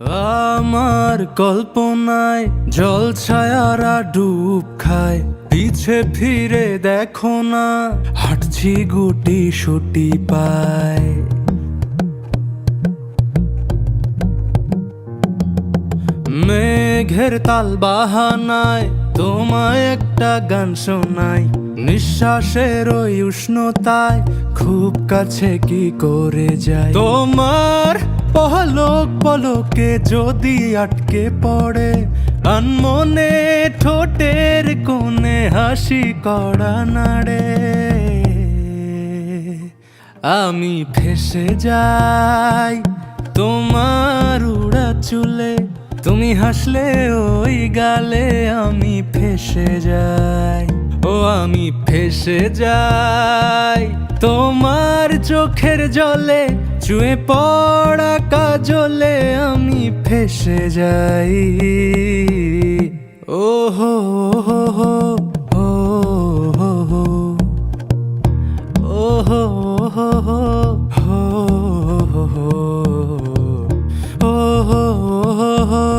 আমার কল্পনায় জল ছায়ারা ডুব খায়। পিছে ফিরে দেখো না, হাঁটছি গুটি সুটি পায়। মেঘের তাল বাহানায় তোমায় একটা গান শোনাই। নিঃশ্বাসের ওই উষ্ণতায় খুব কাছে কি করে যায় তোমার পহলক পলকে যদি আটকে পড়ে, আনমনে ঠোঁটের কোণে হাসি কড়া নাড়ে। আমি ফেসে যাই তোমার উড়া চুলে, তুমি হাসলে ওই গালে আমি ফেসে যাই। আমি ফেসে যাই তোমার চোখের জলে চুয়ে পড়া কাজলে আমি ফেসে যাই ও হো হো হো হো হো হো Oh ho oh